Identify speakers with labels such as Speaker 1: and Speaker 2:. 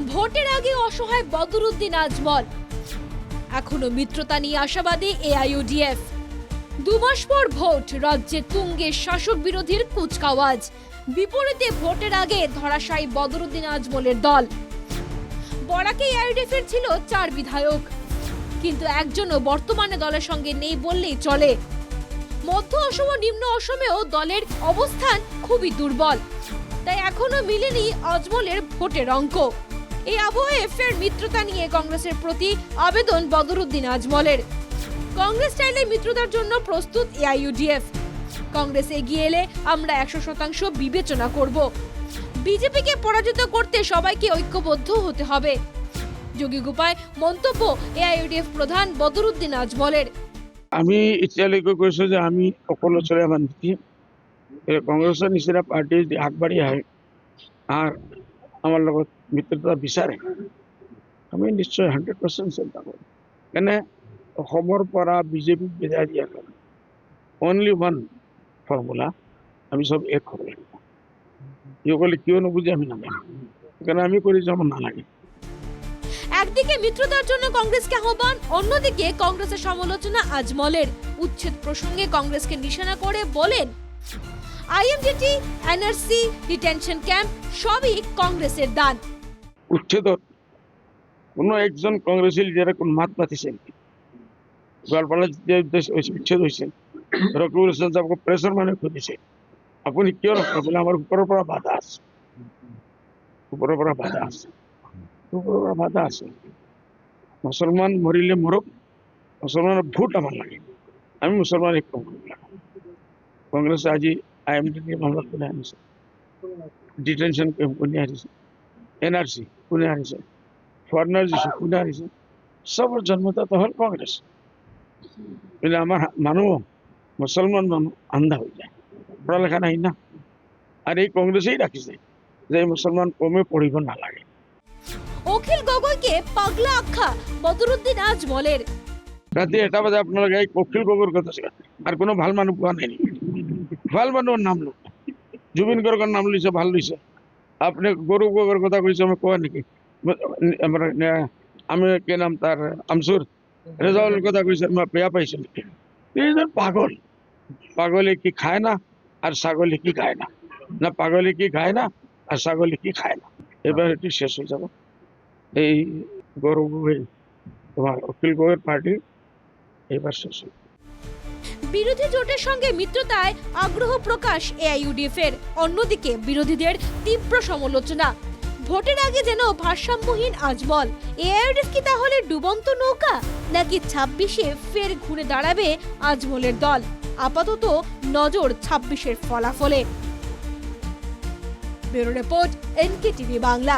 Speaker 1: ভোটের আগে অসহায় বদরুদ্দিন আজমল। এখনও মিত্রতা নিয়ে আশাবাদী এআইইউডিএফ। দু মাস পর ভোট, রাজ্যে তুঙ্গে শাসক বিরোধীর কুচকাওয়াজ। বিপরীতে ভোটের আগে ধরাশায়ী বদরুদ্দিন আজমলের দল। বরাকে এআইইউডিএফ এর ছিল চার বিধায়ক। কিন্তু একজনও বর্তমানে দলের সঙ্গে নেই বললেই চলে। মধ্য অসম ও নিম্ন অসমেও দলের অবস্থান খুবই দুর্বল। তাই এখনও মিলেনি আজমলের ভোটের অঙ্ক। এই আবহে ফের মিত্রতা নিয়ে কংগ্রেসের প্রতি আবেদন বদরুদ্দিন আজমলের। কংগ্রেস চাইলে মিত্রতার জন্য প্রস্তুত এআইইউডিএফ। কংগ্রেস এগিয়ে এলে আমরা একশো শতাংশ বিবেচনা করব। বিজেপিকে পরাজিত করতে সবাইকে ঐক্যবদ্ধ হতে হবে। যোগী গোপায় মন্তব্য এআইইউডিএফ প্রধান বদরুদ্দিন আজমলের।
Speaker 2: আমি এতিয়ালৈকে কৈছোঁ যে আমি সকলো চলে এই কংগ্ৰেছৰ নিচিনা পাৰ্টি আগবাঢ়ি আহে আমাৰ লগত মিত্ৰতা বিচাৰে, আমি নিশ্চয় হাণ্ড্ৰেড পাৰ্চেণ্ট চিন্তা কৰিম কেনে অসমৰ পৰা বিজেপিক বিদায় দিয়াৰ কাৰণে অনলি ওৱান ফৰ্মুলা আমি চব এক হ'ব লাগিব। ইসকলে কিয় নুবুজে আমি নাজানো। সেইকাৰণে আমি কৰি যাব নালাগে।
Speaker 1: একদিকে মিত্রতার জন্য কংগ্রেসকে আহ্বান, অন্যদিকে কংগ্রেসের সমালোচনা আজমলের উচ্ছেদ প্রসঙ্গে কংগ্রেসকে নিশানা করে বলেন। আইএমডিটি এনআরসি, ডিটেনশন ক্যাম্প, সবই কংগ্রেসের দান।
Speaker 2: উচ্ছেদত কোনো একজন কংগ্ৰেছী লিডাৰে কোনো মাত মাতিছে নেকি গোৱালপাৰাত যেতিয়া উদ্দেশ্য হৈছে উচ্ছেদ হৈছে ৰকিবুল হাছান চাহাবক প্ৰেছৰ মানুহে সুধিছে আপুনি কিয় নকৰে আমাৰ ওপৰৰ পৰা বাধা আছে? ওপৰৰ পৰা বাধা আছে। বাধা আছে। মুছলমান মৰিলে মৰক মুছলমানৰ ভোট আমাৰ লাগে। আমি মুছলমান এক আজি আই এম ডি মামলা কোনে আনিছে। ডিটেনশ্যন কেম্প কোনে আনিছে? এন আৰ চি কোনে আনিছে? ফৰেনাৰ যিছো কোনে আনিছে? চবৰ জন্মদাতা হ'ল কংগ্ৰেছ কিন্তু আমাৰ মানুহ মুছলমান মানুহ আন্ধা হৈ যায়। পঢ়া লেখা নাই না। আৰু এই কংগ্ৰেছেই ৰাখিছে যে এই মুছলমান কমে পঢ়িব নালাগে
Speaker 1: অখিল গগৈকে পাগলা আখ্যা বদরুদ্দিন আজমলের।
Speaker 2: ৰাতি এটা বজাত আপোনালোকে এই অখিল গগৈৰ কথা আৰু কোনো ভালো মানুহ পোৱা নাই। নেকি ভালো মানুহৰ নাম লওক জুবিন গৰ্গৰ নাম লৈছে, ভালো লৈছে। আপুনি গৌৰৱ গগৈৰ কথা কৈছে, মই কোৱা নেকি? আমি কি নাম তাৰ, আমচুৰ। ৰেজাউলৰ কথা কৈছে, মই বেয়া পাইছোঁ নেকি? এইজন পাগল। পাগলে কি খায় না আর ছাগলে কি খায় না? না, পাগলে কি খায় না আর ছাগলে কি খায় না? এবার এটি শেষ হয়ে যাব। এই গৌরব তোমার অখিল গগৈর পার্টি এবার শেষ হয়ে
Speaker 1: বিরোধী জোটের সঙ্গে মিত্রতায় আগ্রহ প্রকাশ এআইইউডিএফ এর অন্যদিকে বিরোধীদের তীব্র সমালোচনা। ভোটের আগে যেন ভারসাম্যহীন আজমল, এআইইউডিএফ কি তাহলে ডুবন্ত নৌকা? নাকি ছাব্বিশে ফের ঘুরে দাঁড়াবে আজমলের দল? আপাতত নজর ছাব্বিশের ফলাফলে। Bureau report NK TV Bangla.